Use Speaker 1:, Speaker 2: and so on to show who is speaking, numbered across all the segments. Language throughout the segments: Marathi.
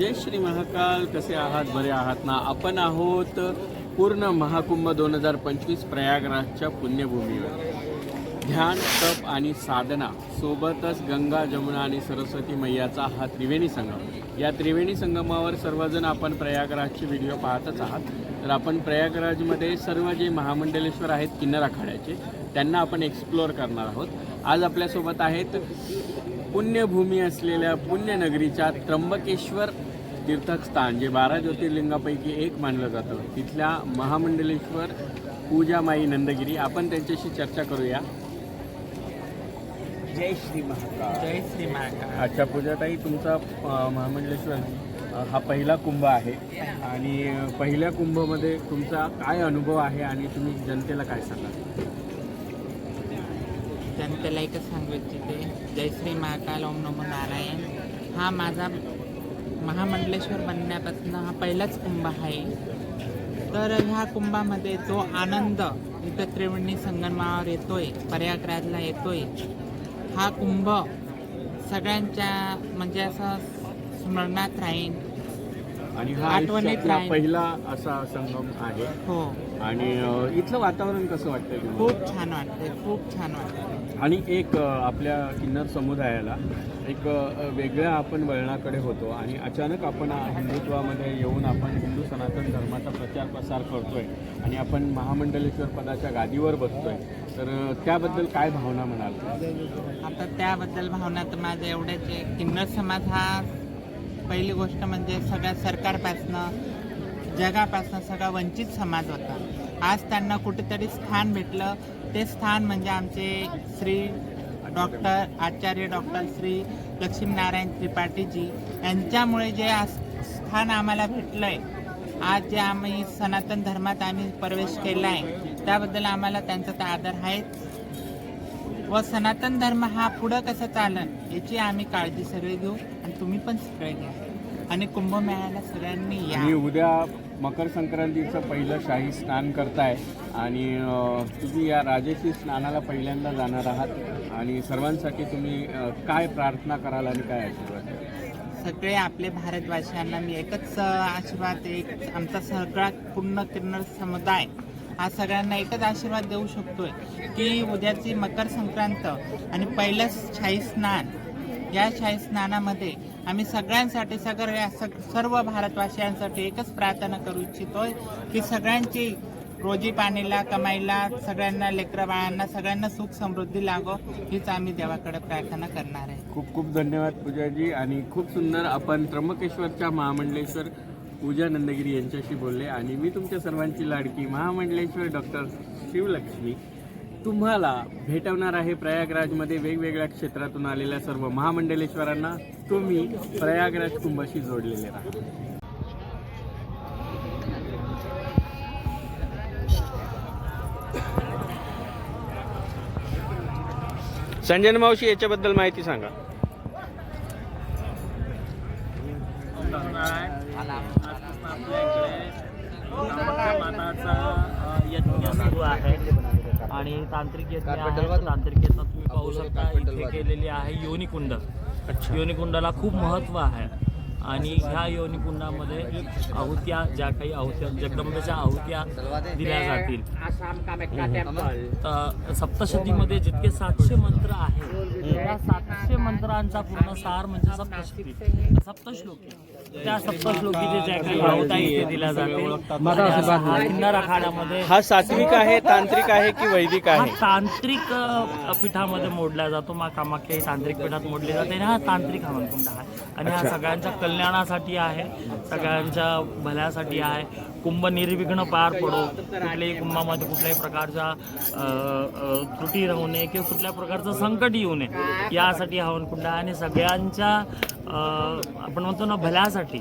Speaker 1: जय श्री महाकाल. कसे आहात? बरे आहात ना? आपण आहोत पूर्ण महाकुंभ दोन हजार पंचवीस प्रयागराजच्या पुण्यभूमीवर. ध्यान तप आणि साधना सोबतच गंगा जमुना आणि सरस्वती मैयाचा हा त्रिवेणी संगम. या त्रिवेणी संगमावर सर्वजण आपण प्रयागराजचे व्हिडिओ पाहतच आहात. तर आपण प्रयागराजमध्ये सर्व जे महामंडलेश्वर आहेत किन्नर आखाड्याचे त्यांना आपण एक्सप्लोअर करणार आहोत. आज आपल्यासोबत आहेत पुण्यभूमी असलेल्या पुण्यनगरीच्या त्र्यंबकेश्वर तीर्थस्थान जे बारा ज्योतिर्लिंगापैकी एक मानलं जातं तिथल्या महामंडलेश्वर पूजामाई नंदगिरी. आपण त्यांच्याशी चर्चा करूया. जय श्री महाकाल.
Speaker 2: जय श्री महाकाल.
Speaker 1: अच्छा पूजाताई तुमचा अ, महामंडलेश्वर अ, हा पहिला कुंभ आहे. आणि पहिल्या कुंभमध्ये तुमचा काय अनुभव आहे आणि तुम्ही जनतेला काय सांगाल?
Speaker 2: जनतेला एकच सांगू इच्छिते जय श्री महाकाल ओम नमो नारायण. हा माझा महामंडलेश्वर बनण्यापासून हा पहिलाच कुंभ आहे. तर ह्या कुंभामध्ये जो आनंद इथं त्रिवेणी संगमावर येतोय प्रयागराजला येतोय हा कुंभ सगळ्यांच्या म्हणजे असं स्मरणात राहील
Speaker 1: आणि हा
Speaker 2: आठवणीत
Speaker 1: आयुष्यातला
Speaker 2: राहील.
Speaker 1: पहिला असा संगम आहे.
Speaker 2: हो.
Speaker 1: आणि इथलं वातावरण कसं वाटतंय तुम्हाला?
Speaker 2: खूप छान वाटते खूप छान वाटते
Speaker 1: आणि एक आपल्या किन्नर समुदायाला एक वेगळ्या आपण वळणाकडे होतो आणि अचानक आपण हिंदुत्वामध्ये येऊन आपण हिंदू सनातन धर्माचा प्रचार प्रसार करतोय आणि आपण महामंडलेश्वर पदाच्या गादीवर बसतोय तर त्याबद्दल काय भावना म्हणाल?
Speaker 2: आता त्याबद्दल भावना तर माझ्या एवढ्याच आहे. किन्नर समाज हा पहिली गोष्ट म्हणजे सगळ्या सरकारपासनं जगापासनं सगळा वंचित समाज होता. आज त्यांना कुठेतरी स्थान भेटलं. ते स्थान म्हणजे आमचे श्री डॉक्टर आचार्य डॉक्टर श्री लक्ष्मीनारायण त्रिपाठीजी. यांच्यामुळे जे आज स्थान आम्हाला भेटलं आहे आज जे आम्ही सनातन धर्मात आम्ही प्रवेश केला आहे त्याबद्दल आम्हाला त्यांचा तर आदर आहेच. व सनातन धर्म हा पुढं कसं चालन याची आम्ही काळजी सगळे घेऊ आणि तुम्ही पण सगळे घ्या. आणि कुंभमेळ्याला सगळ्यांनी
Speaker 1: आणि
Speaker 2: या
Speaker 1: उद्या मकर संक्रांतीचं पहिलं शाही स्नान करताय आणि अ, तुम्ही या राजेशी स्नानाला पहिल्यांदा जाणार आहात आणि सर्वांसाठी तुम्ही अ, काय प्रार्थना कराल आणि काय आशीर्वाद द्याल?
Speaker 2: सगळे आपले भारतवासियांना मी एकच अ, आशीर्वाद एक आमचा सगळा पूर्ण किन्नर समुदाय हा सगळ्यांना एकच आशीर्वाद देऊ शकतोय की उद्याची मकर संक्रांत आणि पहिलं शाही स्नान या शाही स्नानामध्ये आम्ही सगळ्यांसाठी सगळ्या सर्व भारतवासियांसाठी एकच प्रार्थना करू इच्छितोय की सगळ्यांची रोजी पाणीला कमाईला सगळ्यांना लेकरं बाळांना सगळ्यांना सुख समृद्धी लागो हीच आम्ही देवाकडे प्रार्थना करणार आहे.
Speaker 1: खूप खूप धन्यवाद पूजाजी. आणि खूप सुंदर आपण त्र्यंबकेश्वरच्या महामंडलेश्वर पूजा नंदगिरी यांच्याशी बोलले. आणि मी तुमच्या सर्वांची लाडकी महामंडलेश्वर डॉक्टर शिवलक्ष्मी. तुम्हाला भेटवणार आहे प्रयागराजमध्ये वेगवेगळ्या क्षेत्रातून आलेल्या सर्व महामंडलेश्वरांना तुम्ही प्रयागराज कुंभाशी जोडलेले राहा संजय मावशी याच्याबद्दल माहिती सांगा
Speaker 3: मानाचा यज्ञ सुरू आहे आणि तांत्रिक यज्ञ आहे तांत्रिक यज्ञ तुम्ही पाहू शकता. इथे केलेली आहे योनिकुंड. योनिकुंडाला खूप महत्त्व आहे. आणि ह्या योनिकुंडामध्ये आहुत्या ज्या काही आहुत्या जगदंबेच्या आहुत्या दिल्या जातील. तर सप्तशतीमध्ये जितके सातशे मंत्र आहेत त्या सातशे मंत्रांचा पूर्ण सार म्हणजे सप्तशती. सप्तश्लोकी. त्या सप्तश्लोकीचे ज्या काही आहुत्या इथे दिल्या जातील असा हा किन्नर
Speaker 1: हा सात्विक आहे तांत्रिक आहे की वैदिक
Speaker 3: हा
Speaker 1: आहे
Speaker 3: तांत्रिक पीठामध्ये मोडला जातो मा कामाख्या ही तांत्रिक पीठात मोडली जाते आणि हा तांत्रिक हवनकुंड आहे. आणि हा. सगळ्यांच्या कल्याणासाठी आहे सगळ्यांच्या भल्यासाठी आहे. कुंभ निर्विघ्न पार पडो. कुठल्याही कुंभामध्ये कुठल्याही प्रकारच्या त्रुटी राहू नये किंवा कुठल्या प्रकारचं संकट येऊ नये. यासाठी हवनकुंड आहे आणि सगळ्यांच्या आपण म्हणतो ना भल्यासाठी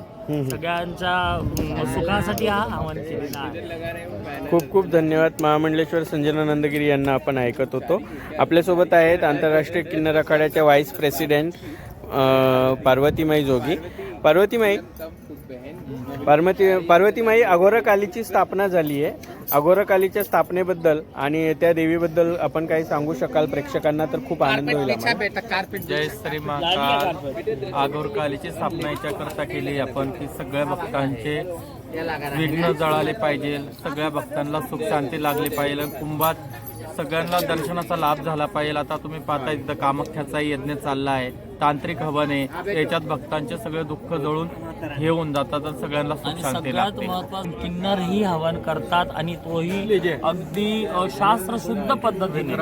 Speaker 3: सगळ्यांच्या सुखासाठी हा हवन केलेला आहे.
Speaker 1: खूप खूप धन्यवाद महामंडलेश्वर संजना नंदगिरी यांना आपण ऐकत होतो. आपल्यासोबत आहेत आंतरराष्ट्रीय किन्नर अखाड्याच्या vice president uh, Parvatimai Jogi. Parvatimai Parvati Parvatimai अघोरकालीची स्थापना झाली आहे अघोरकालीच्या स्थापनेबद्दल आणि त्या देवीबद्दल आपण काही सांगू शकाल? प्रेक्षकांना तर खूप आनंद होईल.
Speaker 4: जय श्री महाकाल. आगोरकालीची स्थापना याच्याकरता केली आपण की सगळ्या भक्तांचे विघ्न जळाले पाहिजे सगळ्या भक्तांना सुख शांती लागली पाहिजे कुंभात सगळ्यांना दर्शनाचा लाभ झाला पाहिजे. आता तुम्ही पाहता इथं कामाख्याचा यज्ञ चालला आहे. तांत्रिक हवन आहे त्याच्यात भक्तांचे सगळे दुःख जळून हे होऊन जातात आणि सगळ्यांना सुख शांती
Speaker 3: सगळ्यात
Speaker 4: लागते.
Speaker 3: महत्वाचं किन्नर ही हवन करतात आणि तोही अगदी अ, शास्त्रशुद्ध पद्धतीने.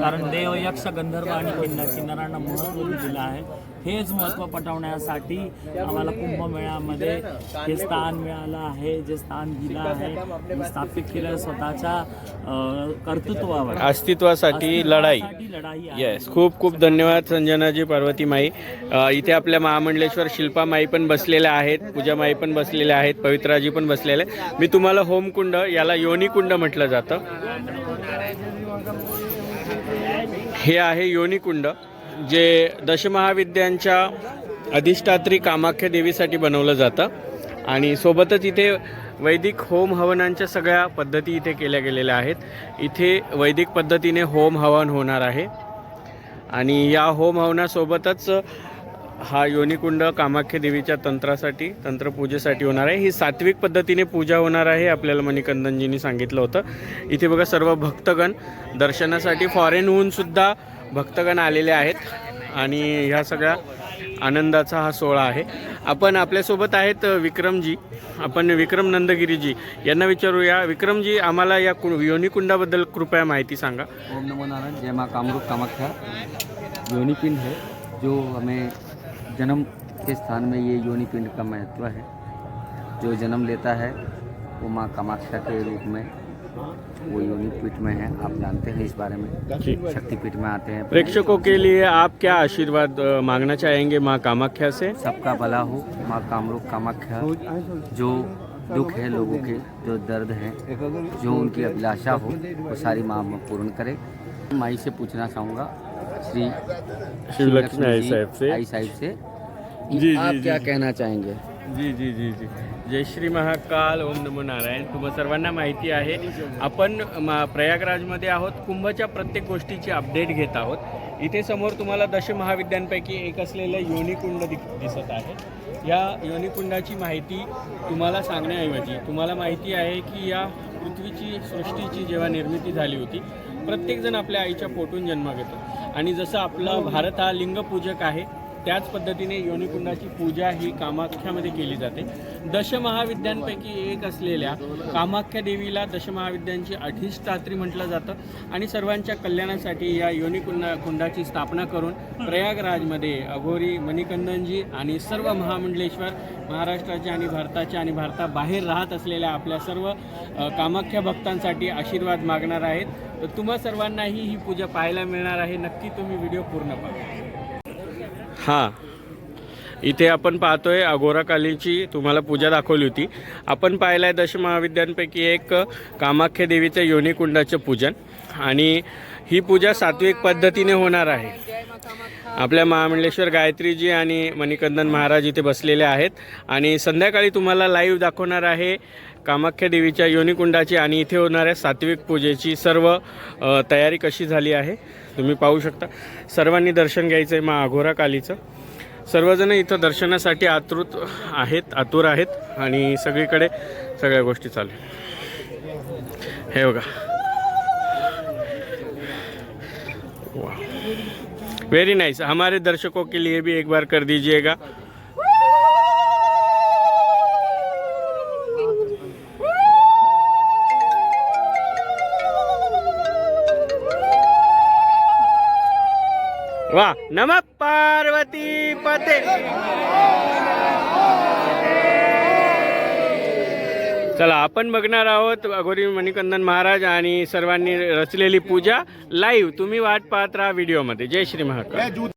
Speaker 3: कारण देव यक्ष गंधर्व आणि किन्नर किन्नरांना महत्त्व दिलं आहे. हेच महत्त्व पटवण्यासाठी आम्हाला कुंभमेळ्यामध्ये हे स्थान मिळालं आहे जे स्थान दिलं आहे स्थापित केलं स्वतःच्या कर्तृत्वावर.
Speaker 1: अस्तित्वासाठी लढाई.
Speaker 3: लढाई
Speaker 1: येस खूप खूप धन्यवाद संजनाजी पार्वती माई इथे आपल्या महामंडलेश्वर शिल्पा माई पण बसलेल्या आहेत पूजा माई पण बसलेल्या आहेत पवित्राजी पण बसलेले आहेत. मी तुम्हाला होमकुंड याला योनिकुंड म्हटलं जातं. हे आहे योनिकुंड. जे दशमहाविद्यांच्या अधिष्ठात्री कामाख्या देवीसाठी बनवलं जातं. आणि सोबतच इथे वैदिक होम हवनांच्या सगळ्या पद्धती इथे केल्या गेलेल्या आहेत. इथे वैदिक पद्धतीने होम हवन होणार आहे. आणि या होम हवनासोबतच हा योनिकुंड कामाख्या देवीच्या तंत्रासाठी तंत्रपूजेसाठी होणार आहे. ही सात्विक पद्धतीने पूजा होणार आहे आपल्याला मणिकंदनजींनी सांगितलं होतं. इथे बघा सर्व भक्तगण दर्शनासाठी फॉरेनहूनसुद्धा भक्तगण आलेले आहेत आणि ह्या सगळ्या आनंदाचा हा सोहळा आहे. आपण आपल्यासोबत आहेत विक्रमजी. आपण विक्रम नंदगिरीजी. यांना विचारूया विक्रमजी आम्हाला या कु योनिकुंडाबद्दल कृपया माहिती सांगा.
Speaker 5: ओम नमो नारायण. जय माँ कामरूप कामाख्या. योनिपिंड है जो हमें जन्म के स्थान में ये योनिपिंड का महत्त्व है। जो जन्म लेता है वो माँ कामाख्या के रूप में वो योनि पीठ में है आप जानते हैं इस बारे में। शक्तिपीठ में आते हैं।
Speaker 1: प्रेक्षकों के लिए आप क्या आशीर्वाद मांगना चाहेंगे माँ कामाख्या से?
Speaker 5: सबका भला हो माँ कामरूप कामाख्या जो दुख है लोगों के जो दर्द है जो उनकी अभिलाषा हो वो सारी माँ पूर्ण करे। माई से पूछना चाहूँगा श्री
Speaker 1: शिवलक्ष्मी आई साहेब से।
Speaker 5: आई साहिब से
Speaker 1: जी,
Speaker 5: आप
Speaker 1: जी,
Speaker 5: क्या
Speaker 1: जी।
Speaker 5: कहना चाहेंगे?
Speaker 1: जी जी जी जी. जय श्री महाकाल. ओम नमो नारायण. तुम्हा सर्वांना माहिती आहे आपण मा प्रयागराजमध्ये आहोत. कुंभच्या प्रत्येक गोष्टीची अपडेट घेत आहोत. इथे समोर तुम्हाला दशमहाविद्यांपैकी एक असलेलं योनिकुंड दि दिसत आहे. या योनिकुंडाची माहिती तुम्हाला सांगण्याऐवजी तुम्हाला माहिती आहे की या पृथ्वीची सृष्टीची जेव्हा निर्मिती झाली होती प्रत्येकजण आपल्या आईच्या पोटून जन्म घेतो. आणि जसं आपला भारत हा लिंगपूजक आहे त्याच पद्धतीने योनिकुंडाची पूजा ही कामाख्यामध्ये केली जाते. दशमहाविद्यांपैकी एक असलेल्या कामाख्या देवीला दशमहाविद्यांची अधिष्ठात्री म्हटलं जातं. आणि सर्वांच्या कल्याणासाठी या योनिकुंडा कुंडाची स्थापना करून प्रयागराजमध्ये अघोरी मणिकंदनजी आणि सर्व महामंडलेश्वर महाराष्ट्राच्या आणि भारताच्या आणि भारताबाहेर राहत असलेल्या आपल्या सर्व कामाख्या भक्तांसाठी आशीर्वाद मागणार आहेत. तर तुम्हा सर्वांनाही ही पूजा पाहायला मिळणार आहे. नक्की तुम्ही व्हिडिओ पूर्ण पहा. हां. इथे आपण पाहतोय अघोरा कालीची तुम्हाला पूजा दाखवली होती. आपण पाहिलं आहे दशमहाविद्यांपैकी एक कामाख्या देवीचं योनिकुंडाचं पूजन. आणि ही पूजा सात्विक पद्धतीने होणार आहे. आपल्या महामंडलेश्वर गायत्रीजी आणि मणिकंदन महाराज इथे बसलेले आहेत. आणि संध्याकाळी तुम्हाला लाईव्ह दाखवणार आहे कामाख्या देवीच्या योनिकुंडाची आणि इथे होणाऱ्या सात्विक पूजेची सर्व तयारी कशी झाली आहे. तुम्ही पाहू शकता. सर्वांनी दर्शन घ्यायचं आहे मा अघोरा कालीचं. सर्वजण इथं दर्शनासाठी आतृत आहेत आतुर आहेत आणि सगळीकडे सगळ्या गोष्टी चालू हे बघा. वा वेरी नाइस हमारे दर्शकों के लिए भी एक बार कर दीजिएगा. वा. नमः पार्वती पते. चला आपण बघणार आहोत अघोरी मणिकंदन महाराज आणि सर्वांनी रचलेली पूजा लाईव्ह तुम्ही वाट पाहत राहा व्हिडिओमध्ये जय श्री महाकाल.